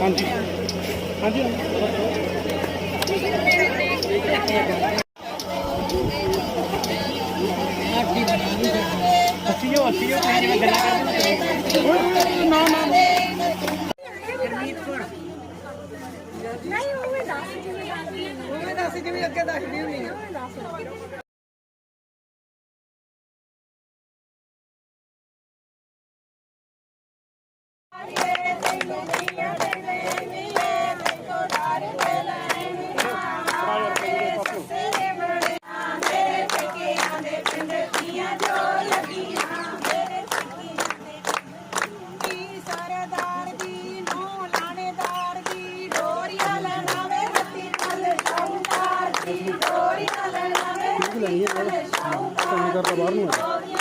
ਹਾਂਜੀ। ਹਾਂਜੀ। ਅੱਛੀ ਹੋ ਅੱਛੀ ਹੋ ਤੁਸੀਂ ਜਿਵੇਂ ਗੱਲਾਂ ਕਰਦੇ ਹੋ ਨਾ ਨਾ ਨਹੀਂ ਉਹ ਦੱਸ ਜਿਵੇਂ ਉਹ ਵੀ ਦੱਸ ਜਿਵੇਂ ਅੱਗੇ ਦੱਸਦੀ ਹੁੰਦੀ ਆ। ਲਣਾਵੇ ਹੱਥੀ ਨਾਲ ਸ਼ੌਂਕਾਰ ਕਰਦਾ ਬਾਹਰ ਨੂੰ ਆ।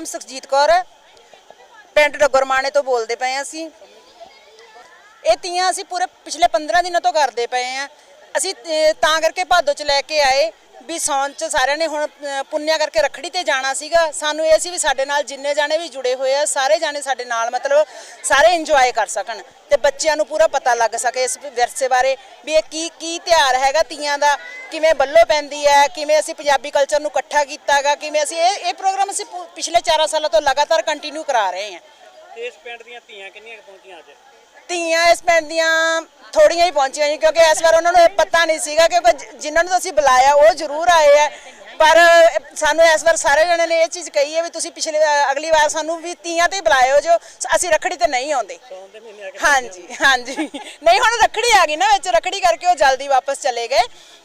ਨਾਮ ਸੁਖਜੀਤ ਕੌਰ ਹੈ। ਪਿੰਡ ਡੱਗਰਮਾਣੇ ਤੋਂ ਬੋਲਦੇ ਪਏ ਹਾਂ ਅਸੀਂ। ਇਹ ਤੀਆਂ ਅਸੀਂ ਪੂਰੇ ਪਿਛਲੇ 15 ਦਿਨਾਂ ਤੋਂ ਕਰਦੇ ਪਏ ਆ ਅਸੀਂ ਤਾਂ ਕਰਕੇ ਭਾਦੋ ਚ ਲੈ ਕੇ ਆਏ ਵੀ ਸੌਣ ਚ ਸਾਰਿਆਂ ਨੇ ਹੁਣ ਅਹ, ਪੁੰਨਿਆ ਕਰਕੇ ਰੱਖੜੀ ਤੇ ਜਾਣਾ ਸੀਗਾ। ਸਾਨੂੰ ਇਹ ਸੀ ਵੀ ਸਾਡੇ ਨਾਲ ਜਿੰਨੇ ਜਾਣੇ ਵੀ ਜੁੜੇ ਹੋਏ ਆ ਸਾਰੇ ਜਾਣੇ ਸਾਡੇ ਨਾਲ ਮਤਲਬ ਸਾਰੇ ਇੰਜੋਏ ਕਰ ਸਕਣ ਤੇ ਬੱਚਿਆਂ ਨੂੰ ਪੂਰਾ ਪਤਾ ਲੱਗ ਸਕੇ ਇਸ ਵਿਰਸੇ ਬਾਰੇ ਵੀ ਇਹ ਕੀ ਕੀ ਤਿਉਹਾਰ ਹੈਗਾ ਤੀਆਂ ਦਾ ਕਿਵੇਂ ਬੱਲੋ ਪੈਂਦੀ ਹੈ ਕਿਵੇਂ ਅਸੀਂ ਪੰਜਾਬੀ ਕਲਚਰ ਨੂੰ ਇਕੱਠਾ ਕੀਤਾਗਾ ਕਿਵੇਂ ਅਸੀਂ ਇਹ ਇਹ ਪ੍ਰੋਗਰਾਮ ਅਸੀਂ ਪਿਛਲੇ 4 ਸਾਲਾਂ ਤੋਂ ਲਗਾਤਾਰ ਕੰਟੀਨਿਊ ਕਰਾ ਰਹੇ ਹਾਂ। ਇਸ ਪਿੰਡ ਦੀਆਂ ਧੀਆਂ ਕਿੰਨੀਆਂ ਪਹੁੰਚੀਆਂ ਅੱਜ? ਧੀਆਂ ਇਸ ਪਿੰਡ ਦੀਆਂ ਥੋੜੀਆਂ ਹੀ ਪਹੁੰਚੀਆਂ ਜੀ, ਕਿਉਂਕਿ ਇਸ ਵਾਰ ਉਹਨਾਂ ਨੂੰ ਇਹ ਪਤਾ ਨਹੀਂ ਸੀਗਾ ਕਿ ਜ- ਜਿਨ੍ਹਾਂ ਨੂੰ ਅਸੀਂ ਬੁਲਾਇਆ, ਉਹ ਜ਼ਰੂਰ ਆਏ ਆ। ਪਰ ਸਾਨੂੰ ਇਸ ਵਾਰ ਸਾਰੇ ਜਣਿਆਂ ਨੇ ਇਹ ਚੀਜ਼ ਕਹੀ ਹੈ ਵੀ ਤੁਸੀਂ ਪਿਛਲੇ ਅਗਲੀ ਵਾਰ ਸਾਨੂੰ ਵੀ ਤੀਆਂ ਤੇ ਬੁਲਾਇਓ ਜੋ ਅਸੀਂ ਰੱਖੜੀ ਤੇ ਨਹੀਂ ਆਉਂਦੇ। ਹਾਂਜੀ ਹਾਂਜੀ। ਨਹੀਂ, ਹੁਣ ਰੱਖੜੀ ਆ ਗਈ ਨਾ ਵਿੱਚ, ਰੱਖੜੀ ਕਰਕੇ ਉਹ ਜਲਦੀ ਵਾਪਸ ਚਲੇ ਗਏ।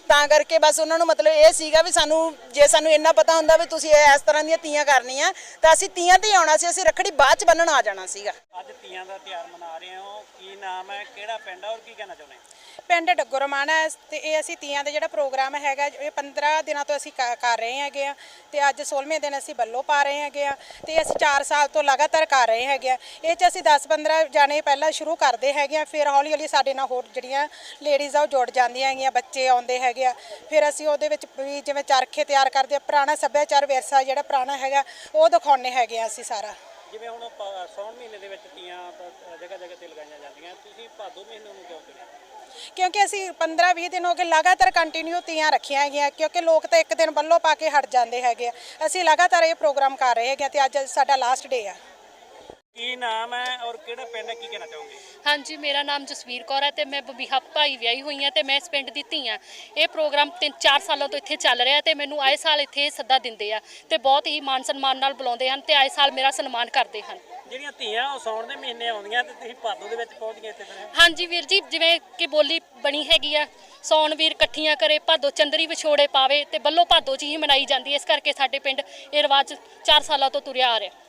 ਤਾਂ ਕਰਕੇ ਬਸ ਉਹਨਾਂ ਨੂੰ ਮਤਲਬ ਇਹ ਸੀਗਾ ਵੀ ਸਾਨੂੰ ਜੇ ਸਾਨੂੰ ਇੰਨਾ ਪਤਾ ਹੁੰਦਾ ਵੀ ਤੁਸੀਂ ਇਹ ਇਸ ਤਰ੍ਹਾਂ ਦੀਆਂ ਤੀਆਂ ਕਰਨੀਆਂ ਤਾਂ ਅਸੀਂ ਤੀਆਂ ਤੇ ਹੀ ਆਉਣਾ ਸੀ ਅਸੀਂ ਰੱਖੜੀ ਬਾਅਦ ਚ ਬੰਨਣ ਆ ਜਾਣਾ ਸੀਗਾ। ਅੱਜ ਤੀਆਂ ਦਾ ਤਿਉਹਾਰ ਮਨਾ ਰਹੇ ਹੋ ਕੀ ਨਾਮ ਹੈ ਕਿਹੜਾ ਪਿੰਡ ਹੈ ਔਰ ਕੀ ਕਹਿਣਾ ਚਾਹੁੰਦੇ ਹੋ? ਪਿੰਡ ਡੱਗੋਰਮਾਣਾ ਹੈ ਤੇ ਇਹ ਅਸੀਂ ਤੀਆਂ ਦਾ ਜਿਹੜਾ ਪ੍ਰੋਗਰਾਮ ਹੈਗਾ ਇਹ 15 ਦਿਨਾਂ ਤੋਂ ਅਸੀਂ ਕ- ਕਰ ਰਹੇ ਹੈਗੇ ਆ ਤੇ ਅੱਜ 16ਵੇਂ ਦਿਨ ਅਸੀਂ ਬੱਲੋ ਪਾ ਰਹੇ ਹੈਗੇ ਆ ਤੇ ਅਸੀਂ 4 ਸਾਲ ਤੋਂ ਲਗਾਤਾਰ ਕਰ ਰਹੇ ਹੈਗੇ ਆ। ਇਹ ਚ ਅਸੀਂ 10-15 ਜਾਣੇ ਪਹਿਲਾਂ ਸ਼ੁਰੂ ਕਰਦੇ ਹੈਗੇ ਆ ਫਿਰ ਹੌਲੀ ਹੌਲੀ ਸਾਡੇ ਨਾਲ ਹੋਰ ਜਿਹੜੀਆਂ ਲੇਡੀਜ਼ ਆ ਉਹ ਜੁੜ ਜਾਂਦੀਆਂ ਹੈਗੀਆਂ ਬੱਚੇ ਆਉਂਦੇ ਹੈਗੇ ਆ ਫਿਰ ਅਸੀਂ ਉਹਦੇ ਵਿੱਚ ਵੀ ਜਿਵੇਂ ਚਰਖੇ ਤਿਆਰ ਕਰਦੇ ਆ ਪੁਰਾਣਾ ਸੱਭਿਆਚਾਰ ਵਿਰਸਾ ਜਿਹੜਾ ਪੁਰਾਣਾ ਹੈਗਾ ਉਹ ਦਿਖਾਉਂਦੇ ਹੈਗੇ ਆ ਅਸੀਂ ਸਾਰਾ। ਜਿਵੇਂ ਹੁਣ ਪ- ਸੌਣ ਮਹੀਨੇ ਦੇ ਵਿੱਚ ਤੀਆਂ ਜਗ੍ਹਾ ਜਗ੍ਹਾ ਤੇ ਲਗਾਈਆਂ ਜਾਂਦੀਆਂ ਤੁਸੀਂ ਭਾਦੋ ਮਹੀਨੇ ਨੂੰ ਕਿਉਂ ਚੁਣਿਆ ਕਿਉਂਕਿ ਅਸੀਂ 15-20 ਦਿਨ ਹੋ ਗਏ ਲਗਾਤਾਰ ਕੰਟੀਨਿਊ ਤੀਆਂ ਰੱਖੀਆਂ ਹੈਗੀਆਂ ਕਿਉਂਕਿ ਲੋਕ ਤਾਂ ਇੱਕ ਦਿਨ ਬੱਲੋ ਪਾ ਕੇ ਹਟ ਜਾਂਦੇ ਹੈਗੇ ਆ। ਅਸੀਂ ਲਗਾਤਾਰ ਇਹ ਪ੍ਰੋਗਰਾਮ ਕਰ ਰਹੇ ਹੈਗੇ ਆ ਤੇ ਅੱਜ ਸਾਡਾ ਲਾਸਟ ਡੇ ਆ। ਕੀ ਨਾਮ ਹੈ ਔਰ ਕਿਹੜਾ ਪਿੰਡ ਹੈ? ਕੀ ਕਹਿਣਾ ਚਾਹੋਗੇ? ਹਾਂਜੀ ਮੇਰਾ ਨਾਮ ਜਸਵੀਰ ਕੌਰ ਹੈ ਤੇ ਮੈਂ ਬਬੀਹਾ ਭਾਈ ਵਿਆਹੀ ਹੋਈ ਹਾਂ ਤੇ ਮੈਂ ਇਸ ਪਿੰਡ ਦੀ ਧੀ ਹਾਂ। ਇਹ ਪ੍ਰੋਗਰਾਮ 3-4 ਸਾਲਾਂ ਤੋਂ ਇੱਥੇ ਚੱਲ ਰਿਹਾ ਤੇ ਮੈਨੂੰ ਆਏ ਸਾਲ ਇੱਥੇ ਸੱਦਾ ਦਿੰਦੇ ਆ ਤੇ ਬਹੁਤ ਹੀ ਮਾਨ ਸਨਮਾਨ ਨਾਲ ਬੁਲਾਉਂਦੇ ਹਨ ਤੇ ਆਏ ਸਾਲ ਮੇਰਾ ਸਨਮਾਨ ਕਰਦੇ ਹਨ। ਜਿਹੜੀਆਂ ਧੀਆਂ ਉਹ ਸੌਣ ਦੇ ਮਹੀਨੇ ਆਉਂਦੀਆਂ ਤੇ ਤੁਸੀਂ ਭਾਦੋ ਦੇ ਵਿੱਚ ਪਹੁੰਚ ਗਏ ਇੱਥੇ ਫਿਰ। ਹਾਂਜੀ ਵੀਰ ਜੀ ਜਿਵੇਂ ਕਿ ਬੋਲੀ ਬਣੀ ਹੈਗੀ ਆ ਸੌਣ ਵੀਰ ਇਕੱਠੀਆਂ ਕਰੇ ਭਾਦੋ ਚੰਦਰੀ ਵਿਛੋੜੇ ਪਾਵੇ ਤੇ ਬੱਲੋ ਭਾਦੋ ਚ ਹੀ ਮਨਾਈ ਜਾਂਦੀ ਹੈ। ਇਸ ਕਰਕੇ ਸਾਡੇ ਪਿੰਡ ਇਹ ਰਿਵਾਜ 4 ਸਾਲਾਂ ਤੋਂ ਤੁਰਿਆ ਆ ਰਿਹਾ।